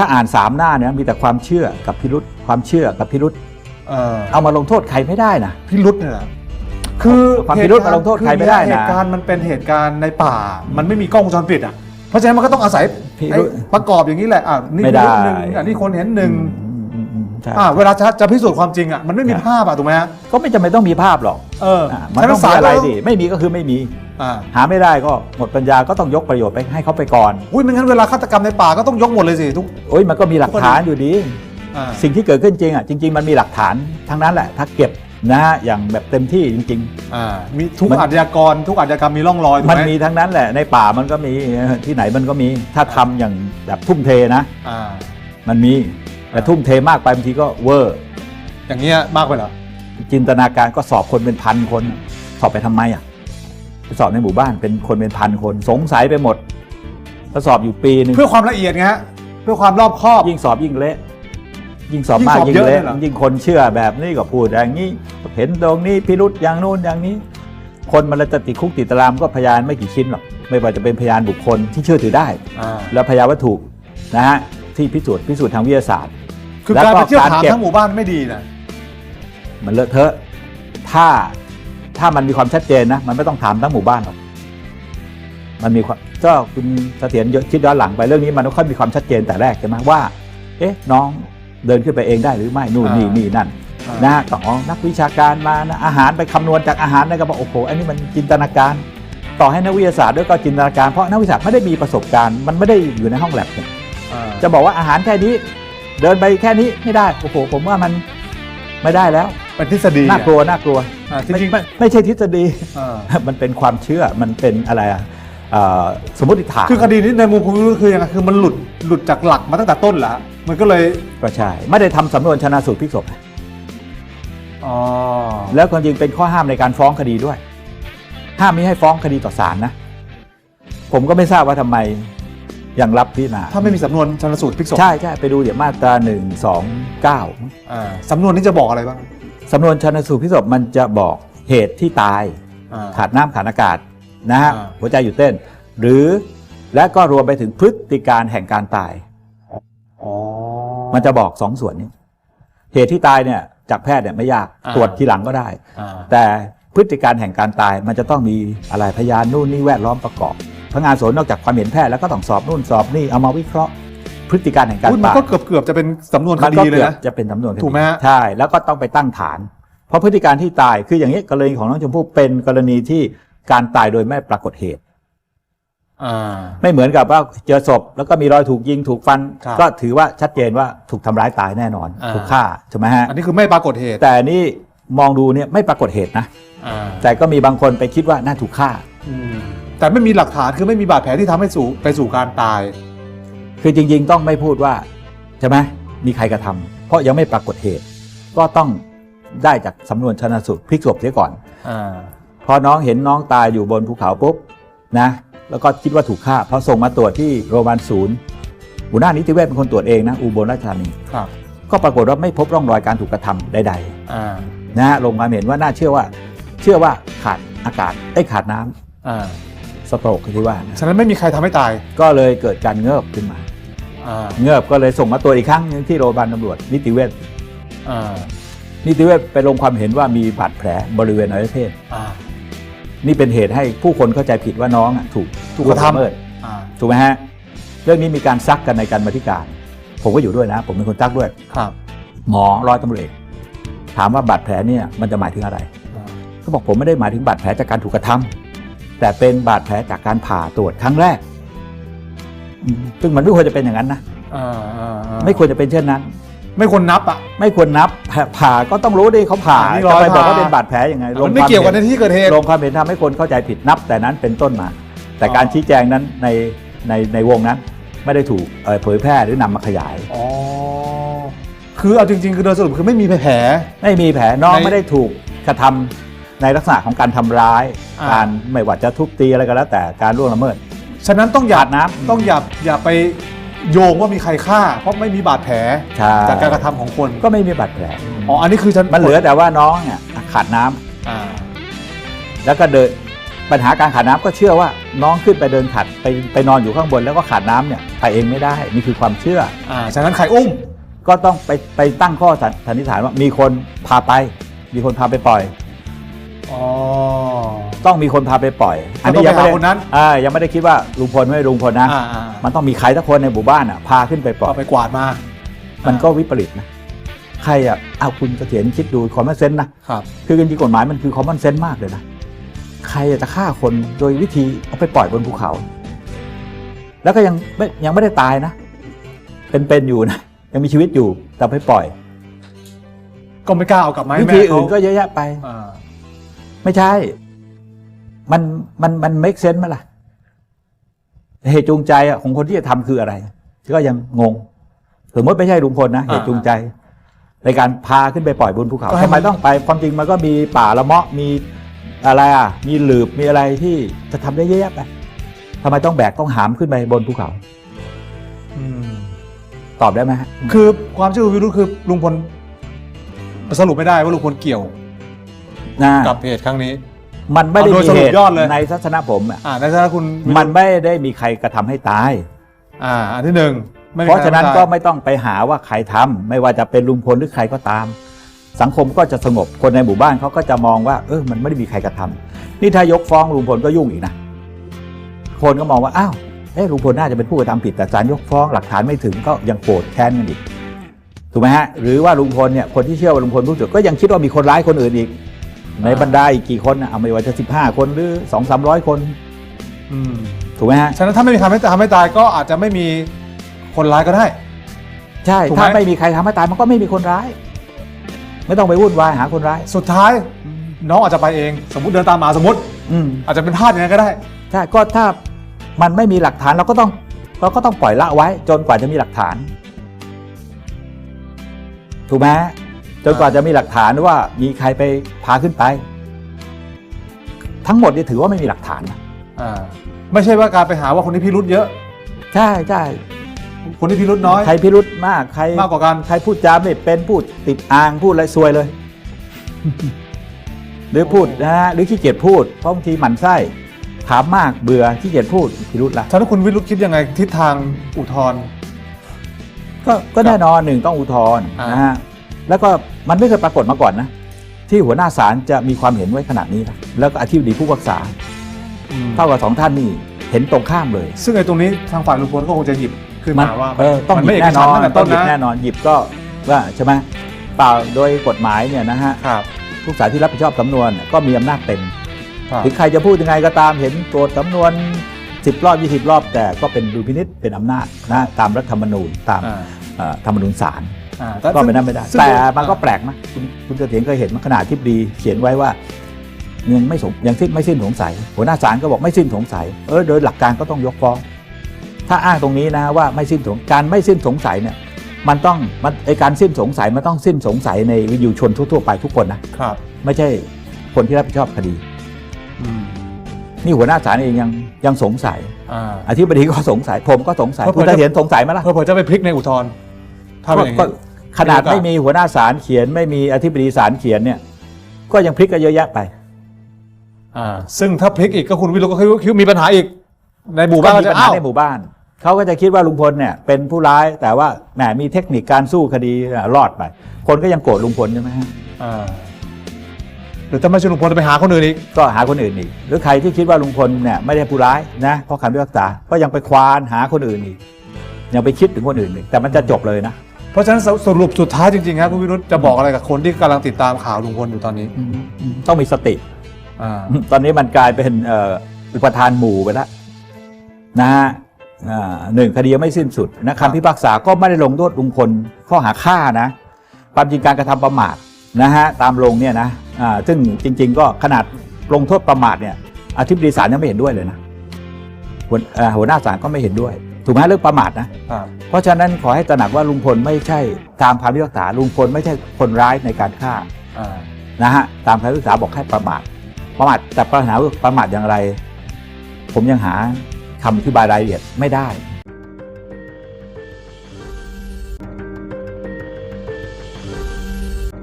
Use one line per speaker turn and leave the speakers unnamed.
ถ้าอ่านสามหน้าเนี่ยมีแต่ความเชื่อกับพิรุษความเชื่อกับพิรุษ
เออ
เอามาลงโทษใครไม่ได้นะ
พิรุษเนี่ยเหรอคือ
ความพิรุธมาลงโทษใครไม่ได้นะ
เหตุการณ์มันเป็นเหตุการณ์ในป่า มันไม่มีกล้องวงจรปิดอะเพราะฉะนั้นมันก็ต้องอาศัย
พิ
ไอ้
รุธ
ประกอบอย่างนี้แหละอะนี่
ไม่ได้
พิรุธหนึ่งอันนี้คนเห็นหนึ่ง
อืมอืมอืม ใช่
อ่าเวลาจะจะพิสูจน์ความจริงอะมันไม่มีภาพอะถูกไหมฮะ
ก็ไม่จำเป็นต้องมีภาพหรอก
เออ
อะมันต้อง
ฉะ
มีอะไร
ก็
ดิไม่มีก็คือไม่มี
อ่า
หาไม่ได้ก็หมดปัญญาก็ต้องยกประโยชน์ไปให้เขาไปก่อน
อุ้ยไม่งั้นเวลาฆาตกรรมในป่าก็ต้องยกหมดเลยสิทุก
โอ้ยมันก็มีหลักฐานอยู่ดี
อ่า
สิ่งที่เกิดขึ้นจริงอะจริง ๆ มันมีหลักฐานทั้งนั้นแหละถ้าเก็บนะฮะอย่างแบบเต็มที่จริง
อ่ามีทุก
มัน
อาชญากรทุกอาชญากรรมมีร่องรอยถู
ๆ
ก
มัน
ไหม
มีทั้งนั้นแหละในป่ามันก็มีที่ไหนมันก็มีถ้าทำอย่างแบบทุ่มเทนะ
อ่า
มันมี แต่
อ่า
ทุ่มเทมากไปบางทีก็เวอร์
อย่างเงี้ยมากไปเหรอ
จินตนาการก็สอบคนเป็นพันคน สอบไปทำไมอะไปสอบในหมู่บ้านเป็นคนเป็นพันคนสงสัยไปหมดก็สอบอยู่ปีหนึ่ง
เพื่อความละเอียดไงฮะเพื่อความรอบคอบ
ยิ่งสอบยิ่งเละยิ่งสอบ
ยิ่ง
มาก
สอบ
ยิ่
เย
ง
อะ
เละ
เลยเหรอ
ยิ่งคนเชื่อแบบนี้ก็พูดอย่างนี้ เห็นตรงนี้พิรุษอย่างโน้นอย่างนี้ คนมันเลยจะติดคุกติดตารางก็พยานไม่กี่ชิ้นหรอกไม่ว่าจะเป็นพยานบุคคลที่เชื่อถือได้
อ่า
แล้วพยานวัตถุนะฮะที่พิสูจน์พิสูจน์ทางวิทยาศาสตร์
คือ
แล้ว
การ
ก็
ไปเที่ยว
การ
ถาม
เก็บ
ทั้งหมู่บ้านไม่ดีนะ
มันเลอะเทอะ ถ้าถ้ามันมีความชัดเจนนะ มันไม่ต้องถามทั้งหมู่บ้านหรอก มันมีความก็คุณเสถียรคิดย้อนหลังไปเรื่องนี้มันต้องค่อยมีความชัดเจนแต่แรกใช่ไหมว่า เอ๊ะ น้องเดินขึ้นไปเองได้หรือไม่นู่นนี่นี่นั่น
อ่าน
นะฮะก็อ๋อนักวิชาการมานะอาหารไปคำนวณจากอาหารนะก็บอกโอ้โหอันนี้มันจินตนาการ ต่อให้นักวิทยาศาสตร์ด้วยก็จินตนาการเพราะนักวิทยาศาสตร์ไม่ได้มีประสบการณ์มันไม่ได้อยู่ในห้องแลบเนี่ย
อ่า
จะบอกว่าอาหารแค่นี้ เดินไปแค่นี้ไม่ได้โอ้โหผมว่ามันไม่ได้แล้ว
เป็นทฤษฎี
น่ากลัวน่ากลัว
อ่าจ
ไม่
ริง
ไม่ไม่ใช่ทฤษฎี
ๆอ่า
มันเป็นความเชื่อมันเป็นอะไรอะเอ่อสมมติฐาน
คือคดีนี้ในมุมผมคือยังไงคือมันหลุดหลุดจากหลักมาตั้งแต่ต้นแล้วมันก็เลย
ก็ใช่ไม่ได้ทำสำนวนชนะสูตรพลิกศพ
อ๋อ
แล้วความจริงเป็นข้อห้ามในการฟ้องคดีด้วย ห้ามไม่ให้ฟ้องคดีต่อศาลนะ ผมก็ไม่ทราบว่าทำไม ยังรับพิจารณา
ถ้าไม่มีสำนวนชันสูตรพลิกศพ
ใช่ใช่ไปดูเดี๋ยวมาตราหนึ่งสองเก้า
อ่าสำนวนนี้จะบอกอะไรบ้าง
สำนวนชนสูตรพลิกศพมันจะบอกเหตุที่ตาย
อ่า
ขาดน้ำขาดอากาศนะฮะ
อ่า
หัวใจหยุดเต้น หรือและก็รวมไปถึงพฤติการแห่งการตาย
อ๋อ
มันจะบอกสองส่วนนี้ เหตุที่ตายเนี่ยจากแพทย์เนี่ยไม่ยาก
อ่า
ตรวจทีหลังก็ได้
อ่า
แต่พฤติการแห่งการตายมันจะต้องมีอะไรพยานนู่นนี่แวดล้อมประกอบ พนักงานสวนนอกจากความเห็นแพทย์แล้วก็ต้องสอบนู่นสอบนี่เอามาวิเคราะห์พฤติการแห่งการ
อุ๊ยมัน
ตาย
ก็เกือบเกือบจะเป็นสำนวนค
มัน
ดี
ก็
เลย
เกือบ
นะ
จะเป็นสำนวนคดี
ถูกไหมฮะ
ใช่แล้วก็ต้องไปตั้งฐาน เพราะพฤติการที่ตายคืออย่างนี้กรณีของน้องชมพู่เป็นกรณีที่การตายโดยไม่ปรากฏเหตุ
อ่า
ไม่เหมือนกับว่าเจอศพแล้วก็มีรอยถูกยิงถูกฟัน
ครับ
ก็ถือว่าชัดเจนว่าถูกทำร้ายตายแน่นอน
อ่า
ถูกฆ่าใช่ไหมฮะ
อันนี้คือไม่ปรากฏเหตุ
แต่นี่มองดูเนี่ยไม่ปรากฏเหตุนะ
อ่า
แต่ก็มีบางคนไปคิดว่าน่าถูกฆ่า
อืม แต่ไม่มีหลักฐานคือไม่มีบาดแผลที่ทำให้สู่ไปสู่การตาย
คือจริง ๆ ต้องไม่พูดว่าใช่ไหมมีใครกระทำเพราะยังไม่ปรากฏเหตุ ก็ต้องได้จากสำนวนชนะสูตรพลิกศพเสียก่อน
อ่า
พอน้องเห็นน้องตายอยู่บนภูเขาปุ๊บนะ แล้วก็คิดว่าถูกฆ่าพอส่งมาตรวจที่โรงพยาบาลศูนย์หัวหน้านิติเวชเป็นคนตรวจเองนะอุบลราชธานี
ครับ
ก็ปรากฏว่าไม่พบร่องรอยการถูกกระทำใด
อ่า
ๆนะฮะลงความเห็นว่าน่าเชื่อว่า เชื่อว่าขาดอากาศไอ้ยขาดน้ำ
อ่า
สโตรกที่ว่านะ
ฉะนั้นไม่มีใครทำให้ตาย
ก็เลยเกิดการเงิบขึ้นมา
อ่า
เงิบก็เลยส่งมาตรวจอีกครั้งหนึงที่โรงพยาบาลตำรวจนิติเวช
อ่า
นิติเวชไปลงความเห็นว่ามีบาดแผลบริเวณอวัยวะเพศ
อ่า
นี่เป็นเหตุให้ผู้คนเข้าใจผิดว่าน้องอะถูก
ถูกกระทำ
ล่วงเมิด
อ่า
ถูกไหมฮะ เรื่องนี้มีการซักกันในการมาธิการ ผมก็อยู่ด้วยนะ ผมเป็นคนซักด้วย
ครับ
หมอร้อยตำรวจเอกถามว่าบาดแผลเนี่ยมันจะหมายถึงอะไร
อ่า
เขาบอกผมไม่ได้หมายถึงบาดแผลจากการถูกกระทำ แต่เป็นบาดแผลจากการผ่าตรวจครั้งแรกอืมซึ่งมันไม่ควรจะเป็นอย่างนั้นนะ
อ่าอ่าอ่า
ไม่ควรจะเป็นเช่นนั้น
ไม่ควรนับอะ
ไม่ควรนับผ่าผ่าก็ต้องรู้ดิเขาผ่า
อ่านี่
จะไป
ร้อย
บอกว่า
ผ่า
เป็นบาดแผลยังไงล
มั
ง
นไม่
ความ
เกี่ยวกันใน
เห็น
ที่เกิดเหตุ
ลงความเห็นทำให้คนเข้าใจผิดนับ แต่นั้นเป็นต้นมา แต่
อ๋อ
การชี้แจงนั้นในในในวงนั้น ไม่ได้ถูกเอ่อเผยแพร่หรือนำมาขยาย
อ๋อคือเอาจริงๆคือโดยสรุปคือไม่มีแผล
ไม่มีแผลน้อง
ใน
ไม่ได้ถูกกระทำ ในลักษณะของการทำร้าย
อ่า
การไม่ว่าจะทุบตีอะไรก็แล้วแต่การล่วงละเมิด
ฉะนั้นต้องอย่า
ขาดน้ำ
ต้องอย่าอย่าไปโยงว่ามีใครฆ่า เพราะไม่มีบาดแผล
ใช่
จากการกระทำของคน
ก็ไม่มีบาดแผล
อ๋ออันนี้คือฉัน
มันเหลือแต่ว่าน้องเนี่ยขาดน้ำ
อ่า
แล้วก็เดินปัญหาการขาดน้ำก็เชื่อว่าน้องขึ้นไปเดินขัดไปไปนอนอยู่ข้างบนแล้วก็ขาดน้ำเนี่ยไปเองไม่ได้นี่คือความเชื่อ
อ่าฉะนั้นใครอุ้ม
ก็ต้องไปไปตั้งข้อสันนิษฐานว่ามีคนพาไป มีคนพาไปปล่อย
อ๋อ
ต้องมีคนพาไปปล่อย อันนี้
ก็
ยัง
ต้อง
ไม่
ไปหา
ได้
คนนั้น
อ่ายังไม่ได้คิดว่าลุงพลไม่ลุงพลนะ
อ่าอ่า
มันต้องมีใครสักคนในหมู่บ้านอะพาขึ้นไปปล่อ
เอา
ย
ไปกวาดมา
มันก็วิปริตนะ ใครอะเอาคุณเสถียรคิดดูคอมมอนเซนส์นะ ครับ คือจริงๆกฎหมายมันคือคอมมอนเซนส์มากเลยนะ ใครจะฆ่าคนโดยวิธีเอาไปปล่อยบนภูเขา แล้วก็ยังไม่ยังไม่ได้ตายนะ เป็นๆอยู่นะ ยังมีชีวิตอยู่แต่ไปปล่อย
ก็ไม่กล้าเอากลับมาให้
วิ
แม่
ธี
เขา
อื่นก็เยอะแยะไป
อ่า
ไม่ใช่ มันมันมัน make sense ไหมล่ะ เหตุจูงใจอะของคนที่จะทำคืออะไรก็ยังงง สมมติไม่ใช่ลุงพลนะเหตุจูงใจ ในการพาขึ้นไปปล่อยบนภูเขาทำไมต้องไป ความจริงมันก็มีป่าละเมาะมีอะไรอะ มีหลืบมีอะไรที่จะทำได้เยอะแยะไปทำไมต้องแบกต้องหามขึ้นไปบนภูเขา
อืม
ตอบได้ไหมฮะ
คือความเชื่อของวิรุธคือลุงพลสรุปไม่ได้ว่าลุงพลเกี่ยว
นะ
กับเหตุครั้งนี้
มันไม่ได้
เอาโดย
มี
สรุ
เห
ป
ตุ
ยอดเลย
ในทัศนะผมอะ
อ่าในฐานะคุณวิรุธ
มันไม่ได้มีใครกระทำให้ตาย
อ่า อันที่หนึ่งไม่มี
เพราะฉะนั้น
ใค
ก็
ทำได้
ไม่ต้องไปหาว่าใครทำไม่ว่าจะเป็นลุงพลหรือใครก็ตาม สังคมก็จะสงบคนในหมู่บ้านเขาก็จะมองว่า เออมันไม่ได้มีใครกระทำนี่ถ้ายกฟ้องลุงพลก็ยุ่งอีกนะคนก็มองว่าอ้าวเอ้ลุงพลน่าจะเป็นผู้กระทำผิดแต่ศาลยกฟ้องหลักฐานไม่ถึงก็ยังโกรธแค้นกันอีกถูกไหมฮะหรือว่าลุงพลเนี่ยคนที่เชื่อว่าลุงพลผู้จุดก็ยังคิดว่ามีคนร้ายคนอื่นอีก ในบรรดาอีกกี่คนนะเอาไม่ว่าจะสิบห้าคนหรือสองสามร้อยคน
อืม
ถูกไหมฮะ
ฉะนั้นถ้าไม่มีใครไม่ทำให้ตายก็อาจจะไม่มีคนร้ายก็ได้
ใช่
ถูกไหม
ถ้าไม่มีใครทำให้ตายมันก็ไม่มีคนร้าย ไม่ต้องไปวุ่นวายหาคนร้าย
สุดท้ายน้องอาจจะไปเอง สมมติเดินตามหมาสมมติ
อืม
อาจจะเป็นภาพอย่างนั้นก็ได้
ใช่ก็ถ้ามันไม่มีหลักฐานเราก็ต้องเราก็ต้องปล่อยละไว้ จนกว่าจะมีหลักฐาน ถูกไหม จนกว่าจะมีหลักฐานว่ามีใครไปพาขึ้นไป ทั้งหมดนี่ถือว่าไม่มีหลักฐานนะ
อ่าไม่ใช่ว่าการไปหาว่าคนที่พิรุธเยอะ
ใช่ใช่
คนที่พิรุธน้อย
ใครพิรุธมากใคร
มากกว่ากัน
ใครพูดจาไม่เป็นพูดติดอ่างพูดอะไรซวยเลย หรือพูดนะฮะหรือขี้เกียจพูดเพราะบางทีหมั่นไส้ถามมากเบื่อขี้เกียจพูดพิรุธละ
ฉะนั้นคุณวิรุธคิดยังไงทิศทางอุทธรณ์
ก็ก็แน่นอนหนึ่งต้องอุทธรณ์
อ่าน
นะฮะแล้วก็ มันไม่เคยปรากฏมาก่อนนะ ที่หัวหน้าศาลจะมีความเห็นไว้ขนาดนี้นะแล้วก็อธิบดีผู้พิพากษาเท่ากับสองท่านนี่เห็นตรงข้ามเลย
ซึ่งไอ้ตรงนี้ทางฝ่ายลุงพลก็คงจะหยิบขึ้นมาว่า
เออต้อง
มัน
หยิ
ไม่
บ
เอก
แน่น
ฉั
อน
ตั้งแต่
ต้
ต้
อง
น
หยิบ
นะ
แน่นอนหยิบก็ว่าใช่ไหมเปล่าโดยกฎหมายเนี่ยนะฮะ
ครับ
ผู้ศาลที่รับผิดชอบสำนวนก็มีอำนาจเต็ม
ครับ
ถึงใครจะพูดยังไงก็ตามเห็นโจทย์สำนวน10รอบ20รอบ แต่ก็เป็นดุลพินิษเป็นอำนาจนะตามรัฐธรรมนูญตาม
อ่า
เอ่อธรรมนูญศาล
อ่าแต่
ก็เป็นนั้นไม่ได้
ซึ่ง
แต่มันก็แปลกนะคุณคุณเสถียรเคยเห็นมาขนาดที่ดีเขียนไว้ว่ายังไม่สงยังสิ้นไม่สิ้นสงสัย หัวหน้าศาลก็บอกไม่สิ้นสงสัยเออโดยหลักการก็ต้องยกฟ้อง ถ้าอ้างตรงนี้นะว่าไม่สิ้นสงการไม่สิ้นสงสัยเนี่ยมันต้องมันไอการสิ้นสงสัยมันต้องสิ้นสงสัยในวิญญูชนทั่วๆไปทุกคนนะครับ ไม่ใช่คนที่รับผิดชอบคดี
อืม
นี่หัวหน้าศาลเองยังยังสงสัย
อ่า
อธิบดีก็สงสัยผมก็สงสัย
เพราะ
คุณ
ผม
เส
จะ
ถียรสงสัยไหมล่ะ
เพื่อจะไปพลิกในอุทธรณ์ถ้าเป็นอย่าง
ก็
นี้
ขนาด
มีโอกาส
ไม่มีหัวหน้าศาลเขียน ไม่มีอธิบดีศาลเขียนเนี่ย ก็ยังพลิกกันเยอะแยะไป
อ่าซึ่งถ้าพลิกอีกก็คุณวิรุธก็คิดว่าคิดว่ามีปัญหาอีก ในหมู่บ้าน
ก็
ก็
มี
จะ
ปัญหา
อ้าว
ในหมู่บ้าน เขาก็จะคิดว่าลุงพลเนี่ยเป็นผู้ร้ายแต่ว่าแหมมีเทคนิคการสู้คดีอะรอดไป คนก็ยังโกรธลุงพลใช่ไหมฮะ
อ่าหรือถ้าไม่ใช่ลุงพลจะไปหาคนอื่นอีก
ก็หาคนอื่นอีก หรือใครที่คิดว่าลุงพลเนี่ยไม่ได้ผู้ร้ายนะเพราะคำพิพากษาก็ยังไปควานหาคนอื่นอีกยังไปคิดถึงคนอื่นอีกแต่มันจะจบเลยนะ
เพราะฉะนั้นสสรุปสุดท้ายจริงๆครับคุณวิรุธจะบอกอะไรกับคนที่กำลังติดตามข่าวลุงพลอยู่ตอนนี้
ต้องมีสติ
อ่า
ตอนนี้มันกลายเป็นเอ่ออุปทานหมู่ไปแล้วนะฮะอ่าหนึ่งคดียังไม่สิ้นสุดนะ
ครับ
คำพิพากษาก็ไม่ได้ลงโทษลุงพลข้อหาฆ่านะความจริงการกระทำประมาทนะฮะตามลงเนี่ยนะอ่าซึ่งจริง ๆ ก็ขนาดลงโทษประมาทเนี่ยอธิบดีศาลยังไม่เห็นด้วยเลยนะหัวเอ่อหัวหน้าศาลก็ไม่เห็นด้วย ถูกไหมเรื่องประมาทนะ
ครับ
เพราะฉะนั้นขอให้ตระหนักว่าลุงพลไม่ใช่ตามคำพิพากษาลุงพลไม่ใช่คนร้ายในการฆ่า
อ่า
นะฮะตามคำพิพากษาบอกให้ประมาท ประมาทแต่ปัญหาว่าประมาทอย่างไร ผมยังหาคำอธิบายรายละเอียดไม่ได้